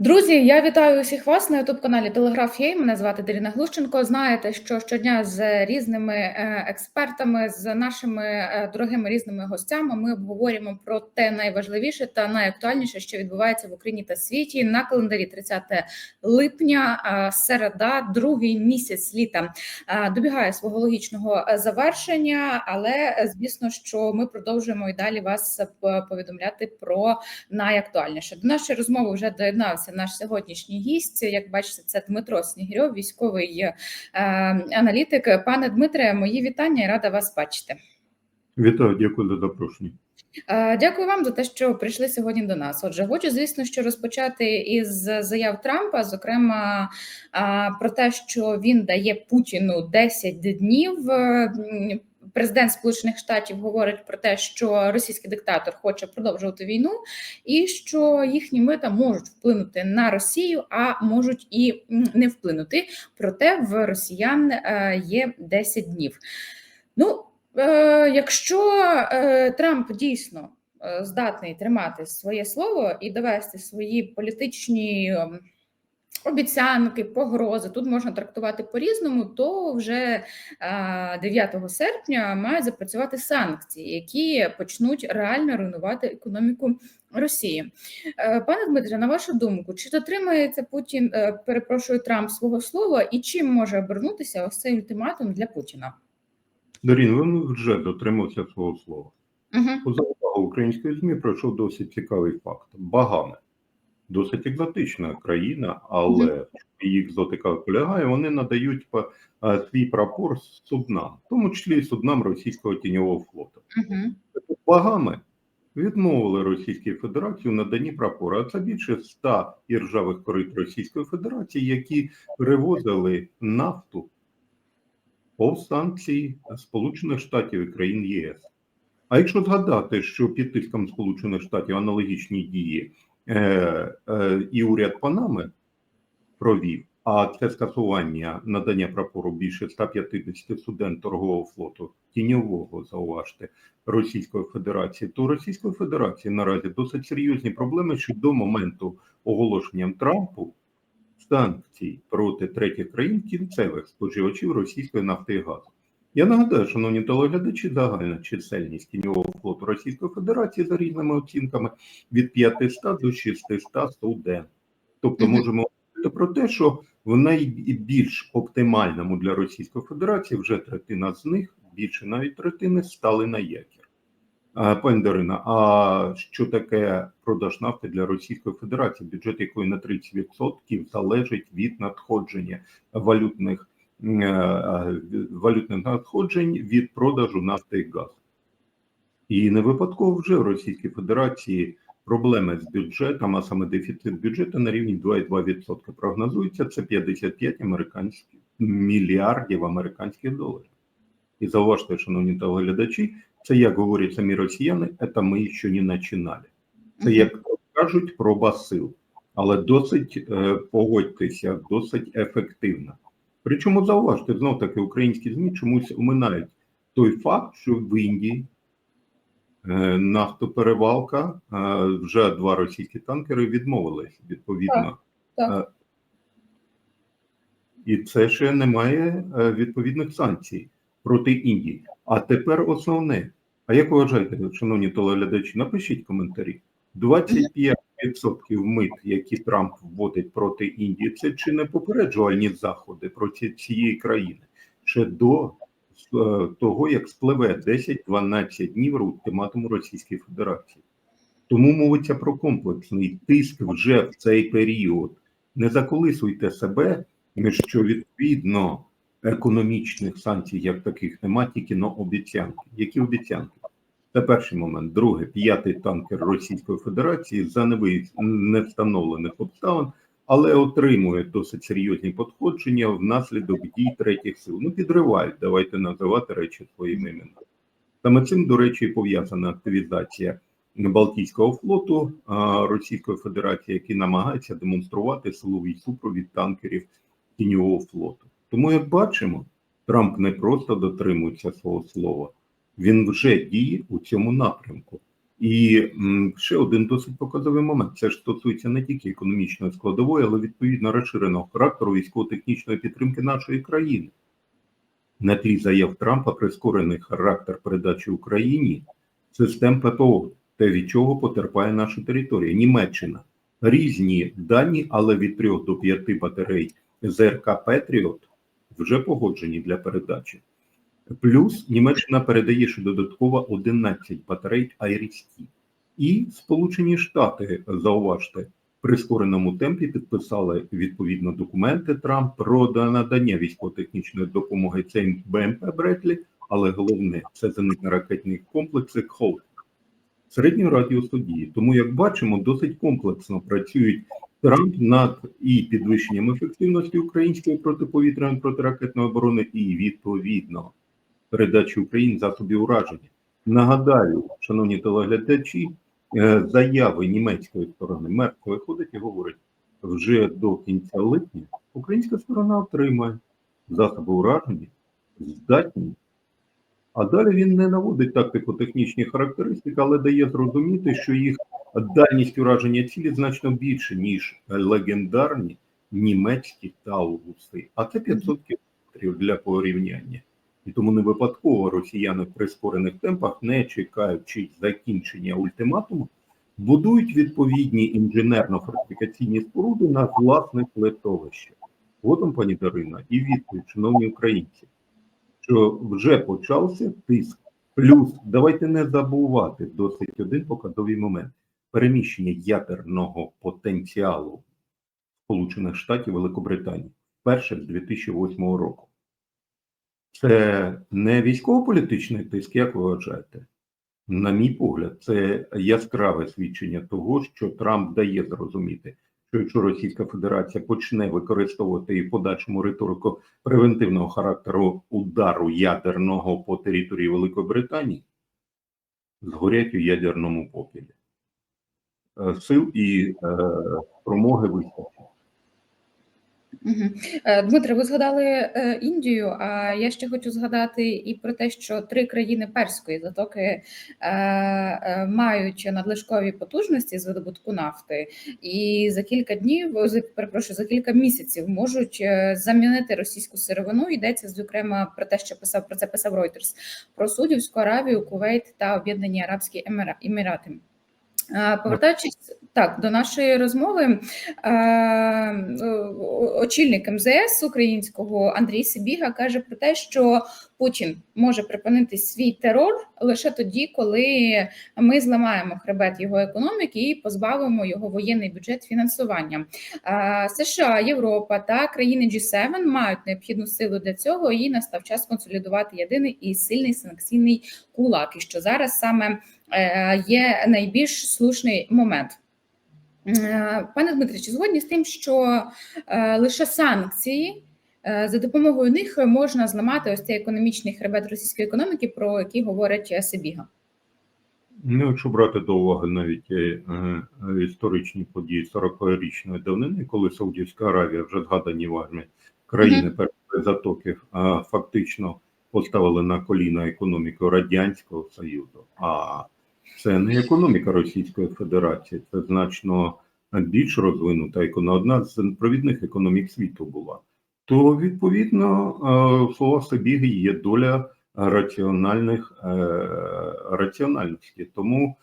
Друзі, я вітаю усіх вас на youtube каналі Телеграф Є. Мене звати Даріна Глущенко. Знаєте, що щодня з різними е, експертами, з нашими е, дорогими різними гостями, ми обговорюємо про те найважливіше та найактуальніше, що відбувається в Україні та світі на календарі 30 липня, е, середа, другий місяць літа добігає свого логічного завершення. Але звісно, що ми продовжуємо і далі вас повідомляти про найактуальніше. До нашої розмови вже доєднався наш сьогоднішній гість. Як бачите, це Дмитро Снігирьов, військовий е, аналітик. Пане Дмитре, мої вітання і рада вас бачити. Вітаю, дякую за запрошення. Е, дякую вам за те, що прийшли сьогодні до нас. Отже, хочу, звісно, що розпочати із заяв Трампа, зокрема про те, що він дає Путіну 10 днів президент Сполучених Штатів говорить про те, що російський диктатор хоче продовжувати війну, і що їхні мита можуть вплинути на Росію, а можуть і не вплинути. Проте в Росіян е, є 10 днів. Ну е, якщо е, Трамп дійсно здатний тримати своє слово і довести свої політичні обіцянки, погрози тут можна трактувати по-різному, то вже 9 серпня мають запрацювати санкції, які почнуть реально руйнувати економіку Росії. Е, пане Дмитре, на вашу думку, чи дотримається Путін, е, перепрошую Трамп свого слова, і чим може обернутися ось цей ультиматум для Путіна? Дарін, він вже дотримався свого слова. Угу. У увагу української ЗМІ пройшов досить цікавий факт: Багами досить екзотична країна, але її екзотика полягає, вони надають е, свій прапор суднам, в тому числі суднам російського тіньового флоту. Багами відмовили Російській Федерації в наданні прапора. А це більше ста іржавих корит Російської Федерації, які перевозили нафту повстанції Сполучених Штатів і країн ЄС. А якщо згадати, що під тиском Сполучених Штатів аналогічні дії Е, е, і уряд Панами провів, а це скасування надання прапору більше 150 суден торгового флоту тіньового, зауважте, Російської Федерації, то Російської Федерації наразі досить серйозні проблеми, що до моменту оголошення Трампу санкцій проти третіх країн кінцевих споживачів російської нафти і газу. Я нагадаю, шановні телеглядачі, загальна чисельність тіньового флоту Російської Федерації за різними оцінками від 500 до 600 суден. Тобто, можемо говорити про те, що в найбільш оптимальному для Російської Федерації вже третина з них, більше навіть третини, стали на якір. Пані Дарина, а що таке продаж нафти для Російської Федерації, бюджет якої на 30% залежить від надходження валютних. Е, е, валютних надходжень від продажу нафти і газу. І не випадково вже в Російській Федерації проблеми з бюджетом, а саме дефіцит бюджету на рівні 2,2%. Прогнозується це 55 американських мільярдів американських доларів. І зауважте, шановні телеглядачі, це як говорять самі росіяни, це ми ще не починали. Це як кажуть проба сил, але досить е, погодьтеся, досить ефективно. Причому зауважте, знов таки українські ЗМІ чомусь оминають той факт, що в Індії е, нафтоперевалка, е, вже два російські танкери відмовились відповідно. Так, так. Е, і це ще немає відповідних санкцій проти Індії. А тепер основне. А як ви вважаєте, шановні телеглядачі, напишіть коментарі. 25 відсотків мит, які Трамп вводить проти Індії, це чи не попереджувальні заходи проти цієї країни ще до е, того, як спливе 10-12 днів ультиматуму Російської Федерації. Тому мовиться про комплексний тиск вже в цей період. Не заколисуйте себе, що відповідно економічних санкцій, як таких нема, тільки на обіцянки. Які обіцянки? Це перший момент. Друге, п'ятий танкер Російської Федерації за невстановлених обставин, але отримує досить серйозні подходження внаслідок дій третіх сил. Ну, підривають, давайте називати речі своїми іменами. Саме цим, до речі, пов'язана активізація Балтійського флоту Російської Федерації, який намагається демонструвати силовий супровід танкерів тіньового флоту. Тому, як бачимо, Трамп не просто дотримується свого слова він вже діє у цьому напрямку. І ще один досить показовий момент. Це ж стосується не тільки економічної складової, але відповідно розширеного характеру військово-технічної підтримки нашої країни. На тлі заяв Трампа прискорений характер передачі Україні систем ППО, те, від чого потерпає наша територія. Німеччина різні дані, але від 3 до 5 батарей ЗРК Петріот вже погоджені для передачі. Плюс Німеччина передає ще додатково 11 батарей Айріс-Ті. І Сполучені Штати, зауважте, в прискореному темпі підписали відповідно документи Трамп про надання військово-технічної допомоги цим БМП Бретлі, але головне це зенитно-ракетні комплекси ХОЛ середнього радіусу дії. Тому, як бачимо, досить комплексно працюють Трамп над і підвищенням ефективності української протиповітряної протиракетної оборони, і відповідно передачі Україні засобів ураження. Нагадаю, шановні телеглядачі, е, заяви німецької сторони Мерк виходить і говорить, вже до кінця липня українська сторона отримає засоби ураження, здатні. А далі він не наводить тактико-технічні характеристики, але дає зрозуміти, що їх дальність ураження цілі значно більше, ніж легендарні німецькі тауруси. А це 500 кілометрів для порівняння. І тому не випадково росіяни в прискорених темпах, не чекаючи закінчення ультиматуму, будують відповідні інженерно-фортифікаційні споруди на власних литовищах. От пані Дарина, і відповідь, шановні українці, що вже почався тиск. Плюс давайте не забувати досить один показовий момент переміщення ядерного потенціалу Сполучених Штатів Великобританії вперше з 2008 року. Це не військово-політичний тиск, як ви вважаєте? На мій погляд, це яскраве свідчення того, що Трамп дає зрозуміти, що якщо Російська Федерація почне використовувати і подальшому риторику превентивного характеру удару ядерного по території Великої Британії, згорять у ядерному попілі. Е, Сил і е, промоги вистачить. Е, Дмитре, ви згадали е, Індію. А я ще хочу згадати і про те, що три країни перської затоки е, мають надлишкові потужності з видобутку нафти, і за кілька днів, перепрошую, за кілька місяців можуть замінити російську сировину. Йдеться зокрема про те, що писав про це писав Reuters, про Судівську Аравію, Кувейт та Об'єднані Арабські Емірати. Повертаючись так до нашої розмови, е, очільник МЗС українського Андрій Сибіга каже про те, що Путін може припинити свій терор лише тоді, коли ми зламаємо хребет його економіки і позбавимо його воєнний бюджет фінансування. Е, США, Європа та країни G7 мають необхідну силу для цього, і настав час консолідувати єдиний і сильний санкційний кулак. І що зараз саме е, є найбільш слушний момент. Е, Пане Дмитре, чи згодні з тим, що е, лише санкції е, за допомогою них можна зламати ось цей економічний хребет російської економіки, про який говорить Сибіга? Ну, якщо брати до уваги навіть історичні події 40-річної давнини, коли Саудівська Аравія, вже згадані вами країни першої затоки, а, фактично поставили на коліна економіку Радянського Союзу, а це не економіка Російської Федерації, це значно більш розвинута економіка, одна з провідних економік світу була. То відповідно е, слова Сабіги є доля раціональних е, раціональності. Тому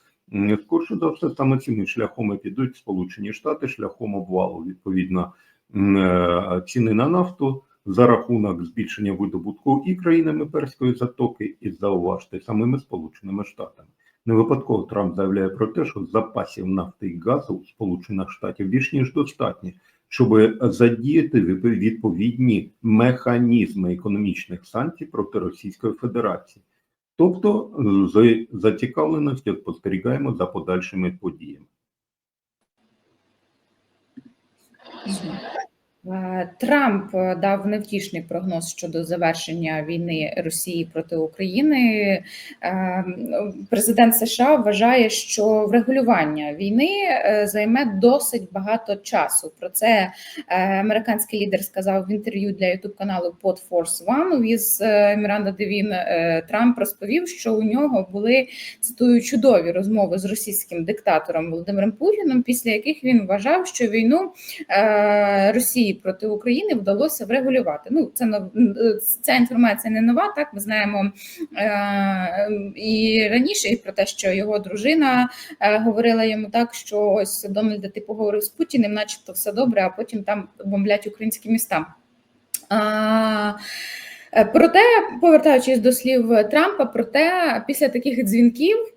скорше за все саме цим шляхом підуть Сполучені Штати шляхом обвалу відповідно е, ціни на нафту за рахунок збільшення видобутку і країнами перської затоки, і зауважте самими Сполученими Штатами. Не випадково Трамп заявляє про те, що запасів нафти і газу у Сполучених Штатів більш ніж достатньо, щоб задіяти відповідні механізми економічних санкцій проти Російської Федерації. Тобто, з зацікавленістю спостерігаємо за подальшими подіями. Е, Трамп е, дав невтішний прогноз щодо завершення війни Росії проти України. Е, Президент США вважає, що врегулювання війни займе досить багато часу. Про це американський лідер сказав в інтерв'ю для ютуб каналу Pod Force One із Міранда Девін. Трамп розповів, що у нього були цитую чудові розмови з російським диктатором Володимиром Путіним, після яких він вважав, що війну Росії проти України вдалося врегулювати. Ну це е, ця інформація не нова. Так ми знаємо е, і раніше і про те, що його дружина е, говорила йому так, що ось Дональда ти поговорив з Путіним, начебто все добре, а потім там бомблять українські міста. А, Проте, повертаючись до слів Трампа, проте після таких дзвінків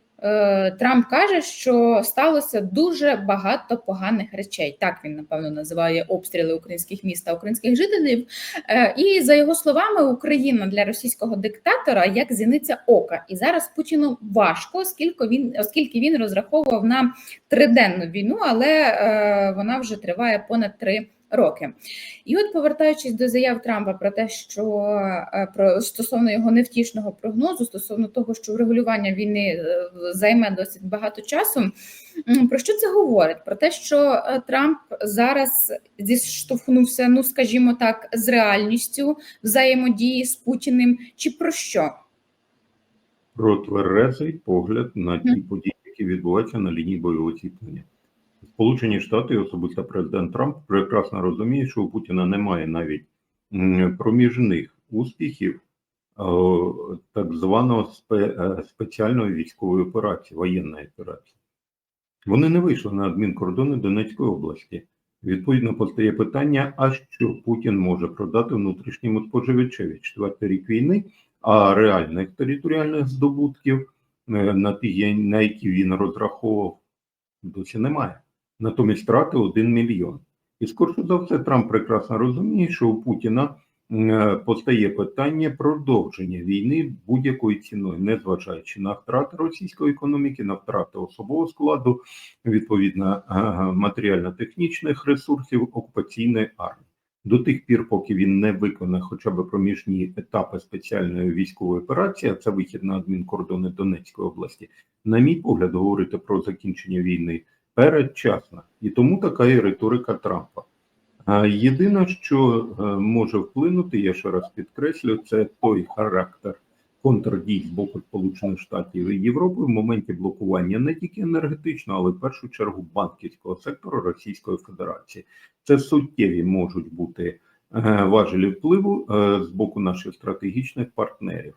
Трамп каже, що сталося дуже багато поганих речей. Так він напевно називає обстріли українських міст та українських жителів. Е, І за його словами, Україна для російського диктатора як зіниця ока. І зараз Путіну важко, оскільки він, оскільки він розраховував на триденну війну, але е, вона вже триває понад три роки. І от повертаючись до заяв Трампа про те, що е, про стосовно його невтішного прогнозу, стосовно того, що врегулювання війни е, займе досить багато часу. Про що це говорить? Про те, що е, Трамп зараз зіштовхнувся, ну скажімо так, з реальністю взаємодії з Путіним, чи про що? Про тверезий погляд на ті події, які відбуваються на лінії бойового зіткнення. Сполучені Штати, особисто президент Трамп, прекрасно розуміє, що у Путіна немає навіть проміжних успіхів е, так званого е, спеціальної військової операції, воєнної операції. Вони не вийшли на адмінкордони Донецької області. Відповідно, постає питання: а що Путін може продати внутрішньому споживачеві четвертий рік війни, а реальних територіальних здобутків, е, на ті, на які він розраховував, досі немає. Натомість втрати 1 мільйон. І скорше за все, Трамп прекрасно розуміє, що у Путіна е, постає питання продовження війни будь-якою ціною, незважаючи на втрати російської економіки, на втрати особового складу, відповідно е, матеріально-технічних ресурсів окупаційної армії. До тих пір, поки він не виконає хоча б проміжні етапи спеціальної військової операції, а це вихід на адмінкордони Донецької області, на мій погляд, говорити про закінчення війни передчасно. І тому така і риторика Трампа. Єдине, що е, може вплинути, я ще раз підкреслю, це той характер контрдій з боку Сполучених Штатів і Європи в моменті блокування не тільки енергетичного, але в першу чергу банківського сектору Російської Федерації. Це суттєві можуть бути е, важелі впливу е, з боку наших стратегічних партнерів.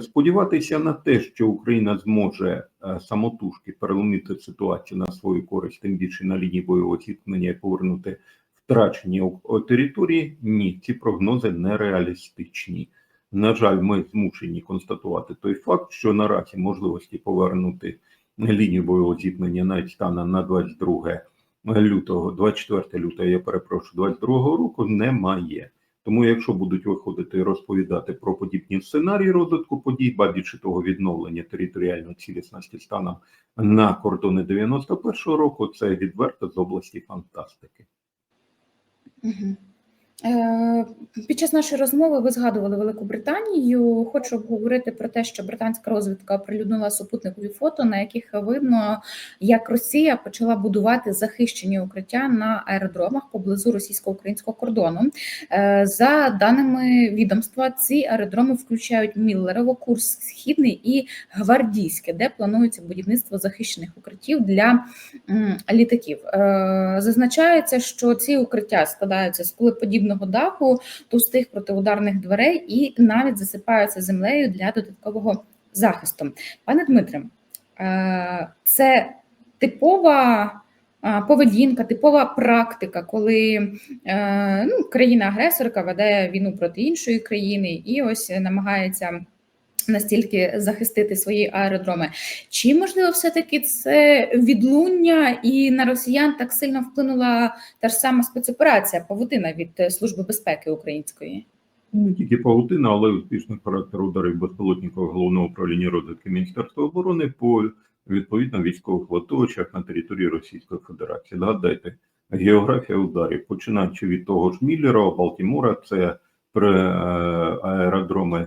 Сподіватися на те, що Україна зможе е, самотужки переломити ситуацію на свою користь, тим більше на лінії бойового зіткнення і повернути втрачені території, ні, ці прогнози нереалістичні. На жаль, ми змушені констатувати той факт, що наразі можливості повернути лінію бойового зіткнення навіть стане на 22 лютого, 24 лютого, я перепрошую, 22 року немає. Тому, якщо будуть виходити і розповідати про подібні сценарії розвитку подій, ба більше того, відновлення територіальної цілісності станом на кордони 91-го року, це відверто з області фантастики. Мгм. Е, Під час нашої розмови ви згадували Велику Британію. Хочу обговорити про те, що британська розвідка оприлюднила супутникові фото, на яких видно, як Росія почала будувати захищені укриття на аеродромах поблизу російсько-українського кордону. Е, За даними відомства, ці аеродроми включають Міллерово, Курс Східний і Гвардійське, де планується будівництво захищених укриттів для літаків. Е, Зазначається, що ці укриття складаються з кулеподібного даху, товстих протиударних дверей і навіть засипаються землею для додаткового захисту. Пане Дмитре, е, це типова. е, Поведінка, типова практика, коли е, ну, країна-агресорка веде війну проти іншої країни і ось намагається настільки захистити свої аеродроми. Чи можливо, все-таки це відлуння, і на росіян так сильно вплинула та ж сама спецоперація павутина від е, Служби безпеки української? Не тільки павутина, але й успішний характер ударів безпілотників головного управління розвідки Міністерства оборони по відповідно військових готовичах на території Російської Федерації. Згадайте географія ударів, починаючи від того ж Міллера, Балтімора, це при е, аеродроми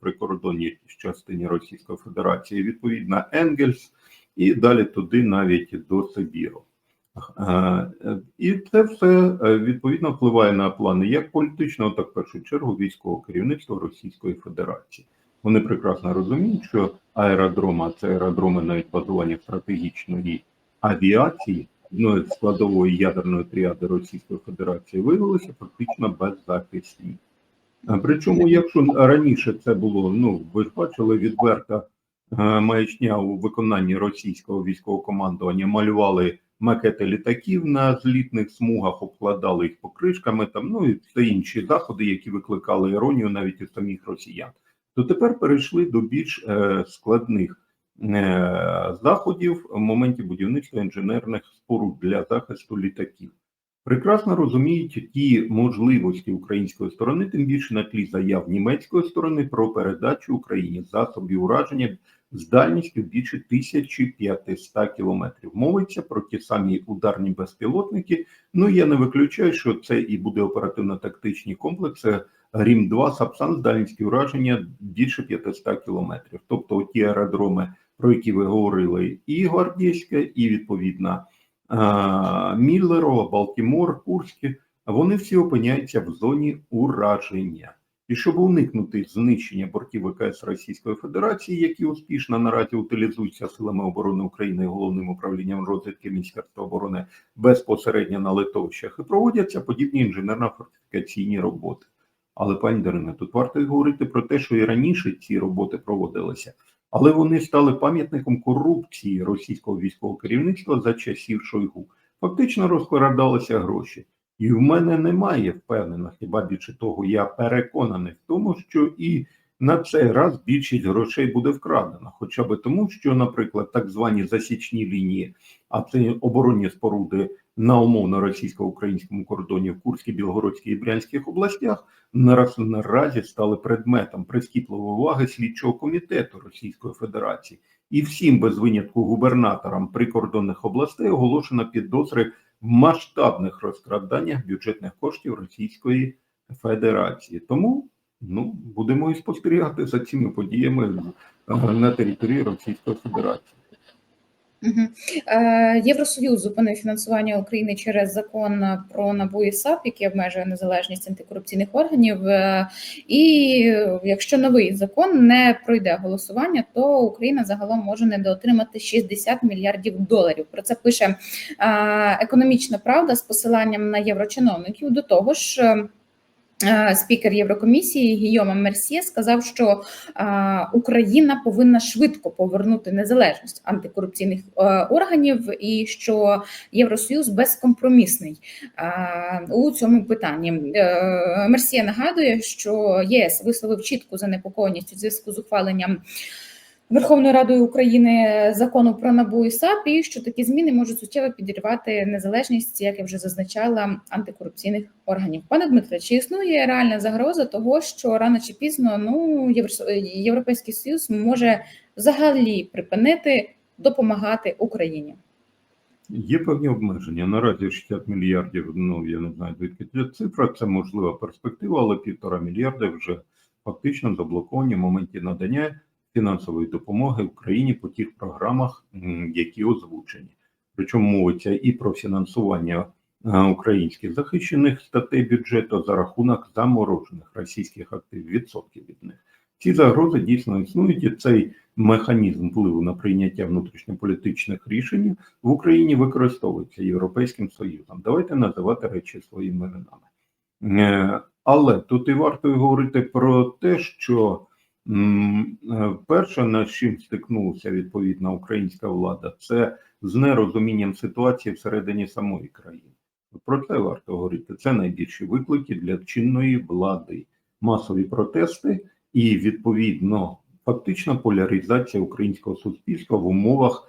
прикордонній частині Російської Федерації, відповідно Енгельс, і далі туди навіть до Сибіру. Е, е, І це все е, відповідно впливає на плани як політичного, так в першу чергу військового керівництва Російської Федерації. Вони прекрасно розуміють, що аеродрома це аеродроми навіть базування стратегічної авіації, ну складової ядерної тріади Російської Федерації виявилися фактично беззахисні. Причому, якщо раніше це було, ну ви ж бачили відверта е, маячня у виконанні російського військового командування, малювали макети літаків на злітних смугах, обкладали їх покришками, там ну і все інші заходи, які викликали іронію навіть у самих росіян. То тепер перейшли до більш е, складних е, заходів в моменті будівництва інженерних споруд для захисту літаків. Прекрасно розуміють ті можливості української сторони, тим більше на тлі заяв німецької сторони про передачу Україні засобів ураження з дальністю більше 1500 кілометрів. Мовиться про ті самі ударні безпілотники. Ну я не виключаю, що це і буде оперативно-тактичні комплекси. Рім 2 Сапсан з дальністю ураження більше 500 кілометрів. Тобто ті аеродроми, про які ви говорили, і Гвардійська, і відповідно а, Міллерово, Балтімор, Курське, вони всі опиняються в зоні ураження. І щоб уникнути знищення бортів ВКС Російської Федерації, які успішно наразі утилізуються силами оборони України і головним управлінням розвідки Міністерства оборони безпосередньо на литовищах, і проводяться подібні інженерно-фортифікаційні роботи. Але пані Дарина, тут варто говорити про те, що і раніше ці роботи проводилися, але вони стали пам'ятником корупції російського військового керівництва за часів Шойгу. Фактично розкрадалися гроші. І в мене немає впевнено, хіба більше того, я переконаний в тому, що і на цей раз більшість грошей буде вкрадено, хоча би тому, що, наприклад, так звані засічні лінії, а це оборонні споруди на умовно російсько-українському кордоні в Курській, Білгородській і Брянських областях, нараз наразі стали предметом прискіпливої уваги слідчого комітету Російської Федерації, і всім без винятку губернаторам прикордонних областей оголошено підозри в масштабних розкраданнях бюджетних коштів Російської Федерації. Тому ну будемо і спостерігати за цими подіями на території Російської Федерації. Е, Євросоюз зупинив фінансування України через закон про НАБУ і САП, який обмежує незалежність антикорупційних органів. Е, І якщо новий закон не пройде голосування, то Україна загалом може недоотримати 60 мільярдів доларів. Про це пише е, економічна правда з посиланням на єврочиновників. До того ж. Спікер Єврокомісії Гійома Мерсьє сказав, що Україна повинна швидко повернути незалежність антикорупційних е, органів, і що Євросоюз безкомпромісний у цьому питанні. Е, Мерсьє нагадує, що ЄС висловив чітку занепокоєність у зв'язку з ухваленням. Верховною Радою України закону про НАБУ і САП, і що такі зміни можуть суттєво підірвати незалежність, як я вже зазначала, антикорупційних органів. Пане Дмитре, чи існує реальна загроза того, що рано чи пізно ну Європейський Союз може взагалі припинити допомагати Україні? Є певні обмеження. Наразі 60 мільярдів. Ну я не знаю, звідки ця цифра. Це можлива перспектива, але півтора мільярда вже фактично заблоковані в моменті надання фінансової допомоги Україні по тих програмах, які озвучені. Причому мовиться і про фінансування е, українських захищених статей бюджету за рахунок заморожених російських активів, відсотків від них. Ці загрози дійсно існують, і цей механізм впливу на прийняття внутрішньополітичних рішень в Україні використовується Європейським Союзом. Давайте називати речі своїми іменами. Е, Але тут і варто говорити про те, що перше, на чим стикнулася відповідна українська влада, це з нерозумінням ситуації всередині самої країни. Про це варто говорити. Це найбільші виклики для чинної влади, масові протести і відповідно фактична поляризація українського суспільства в умовах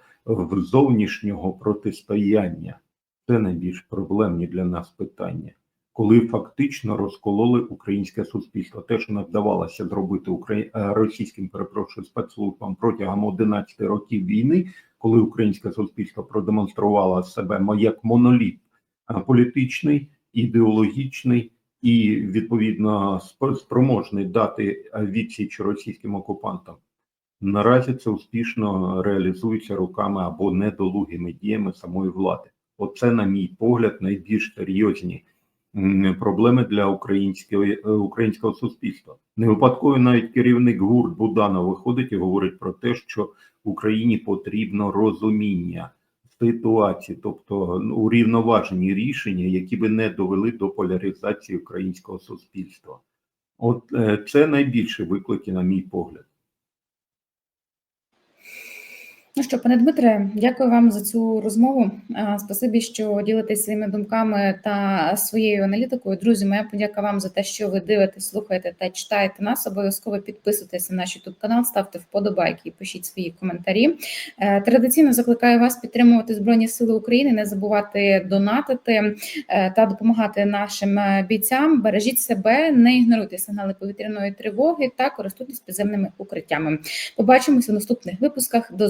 зовнішнього протистояння. Це найбільш проблемні для нас питання, коли фактично розкололи українське суспільство. Те, що нам вдавалося зробити е, російським перепрошую спецслужбам протягом 11 років війни, коли українське суспільство продемонструвало себе як моноліт політичний, ідеологічний і відповідно спроможний дати відсіч російським окупантам. Наразі це успішно реалізується руками або недолугими діями самої влади. Оце, на мій погляд, найбільш серйозні проблеми для українського, е, українського суспільства. Не випадково навіть керівник гурт Буданов виходить і говорить про те, що Україні потрібно розуміння ситуації, тобто ну, урівноважені рішення, які би не довели до поляризації українського суспільства. От е, це найбільші виклики, на мій погляд. Ну що, пане Дмитре, дякую вам за цю розмову. Спасибі, що ділитесь своїми думками та своєю аналітикою. Друзі, моя подяка вам за те, що ви дивитесь, слухаєте та читаєте нас. Обов'язково підписуйтесь на наш YouTube канал, ставте вподобайки і пишіть свої коментарі. Е, Традиційно закликаю вас підтримувати Збройні Сили України, не забувати донатити е, та допомагати нашим е, бійцям. Бережіть себе, не ігноруйте сигнали повітряної тривоги та користуйтесь підземними укриттями. Побачимося в наступних випусках. До